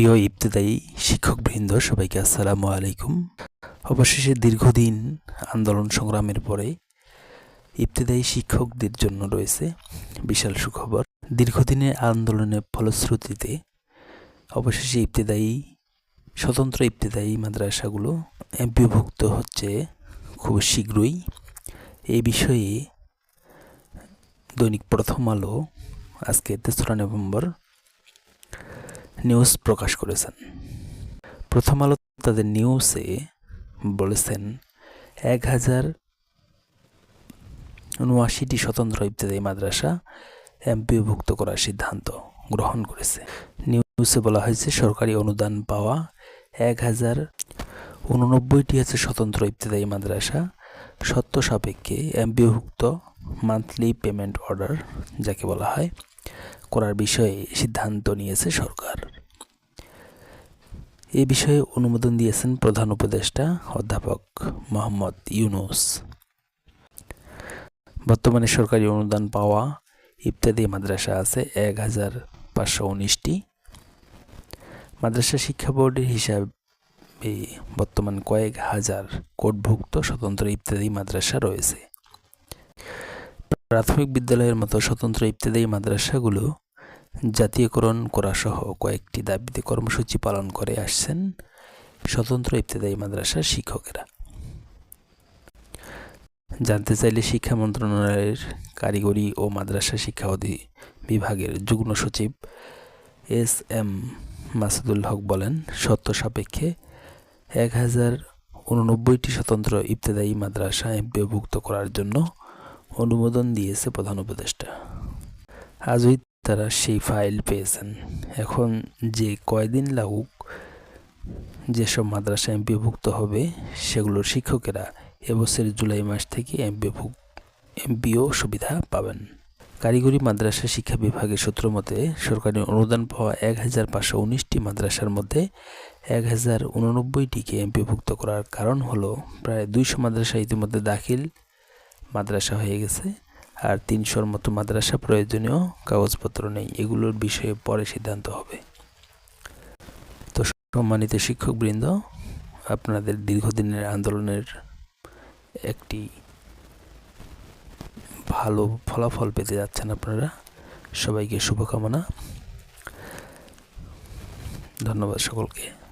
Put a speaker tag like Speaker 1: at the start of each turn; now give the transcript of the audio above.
Speaker 1: প্রিয় ইবতেদায়ী শিক্ষকবৃন্দ, সবাইকে আসসালামু আলাইকুম। অবশেষে দীর্ঘদিন আন্দোলন সংগ্রামের পরে ইবতেদায়ী শিক্ষকদের জন্য রয়েছে বিশাল সুখবর। দীর্ঘদিনের আন্দোলনের ফলশ্রুতিতে অবশেষে ইবতেদায়ী, স্বতন্ত্র ইবতেদায়ী মাদ্রাসাগুলো বিভক্ত হচ্ছে খুব শীঘ্রই। এই বিষয়ে দৈনিক প্রথম আলো আজকে তেসরা নভেম্বর নিউজ প্রকাশ করেছেন। প্রথম আলো তাদের নিউজে বলেছেন, এক হাজার উনআশিটি স্বতন্ত্র ইবতদায়ী মাদ্রাসা এমপিওভুক্ত করার সিদ্ধান্ত গ্রহণ করেছে। নিউজে বলা হয়েছে, সরকারি অনুদান পাওয়া এক হাজার উননব্বইটি আছে স্বতন্ত্র ইবতদায়ী মাদ্রাসা। সত্য সাপেক্ষে এমপিওভুক্ত মান্থলি পেমেন্ট অর্ডার, যাকে বলা হয়। করার বিষয়ে সিদ্ধান্ত নিয়েছে সরকার। এ বিষয়ে অনুমোদন দিয়েছেন প্রধান উপদেষ্টা অধ্যাপক মোহাম্মদ ইউনুস। বর্তমানে সরকারি অনুদান পাওয়া ইত্যাদি মাদ্রাসা আছে এক হাজার পাঁচশো উনিশটি। মাদ্রাসা শিক্ষা বোর্ডের হিসাবে বর্তমান কয়েক হাজার কোটভুক্ত স্বতন্ত্র ইত্যাদি মাদ্রাসা রয়েছে। প্রাথমিক বিদ্যালয়ের মতো স্বতন্ত্র ইবতদায়ী মাদ্রাসাগুলো জাতীয়করণ করা সহ কয়েকটি দাবিতে কর্মসূচি পালন করে আসছেন স্বতন্ত্র ইবতদায়ী মাদ্রাসার শিক্ষকেরা। জানতে চাইলে শিক্ষা মন্ত্রণালয়ের কারিগরি ও মাদ্রাসা শিক্ষা অধি বিভাগের যুগ্ম সচিব এস এম মাসুদুল হক বলেন, সত্য সাপেক্ষে এক হাজার উননব্বইটি স্বতন্ত্র ইবতদায়ী মাদ্রাসা বিভুক্ত করার জন্য অনুমোদন দিয়েছে প্রধান উপদেষ্টা। আজই তারা সেই ফাইল পেয়েছেন। এখন যে কয়দিন লাগুক, যেসব মাদ্রাসা এমপিভুক্ত হবে, সেগুলোর শিক্ষকেরা এবছর জুলাই মাস থেকে এমপিভুক, এমপিও সুবিধা পাবেন। কারিগরি মাদ্রাসা শিক্ষা বিভাগের সূত্র মতে, সরকারি অনুদান পাওয়া এক হাজার পাঁচশো উনিশটি মাদ্রাসার মধ্যে এক হাজার উননব্বইটিকে এমপিভুক্ত করার কারণ হলো, প্রায় দুইশো মাদ্রাসা ইতিমধ্যে দাখিল মাদ্রাসা হয়ে গেছে। আর তিনশোর মতো মাদ্রাসা প্রয়োজনীয় কাগজপত্র নেই, এগুলোর বিষয়ে পরে সিদ্ধান্ত হবে। তো সম্মানিত শিক্ষকবৃন্দ, আপনাদের দীর্ঘদিনের আন্দোলনের একটি ভালো ফলাফল পেতে যাচ্ছেন আপনারা। সবাইকে শুভকামনা। ধন্যবাদ সকলকে।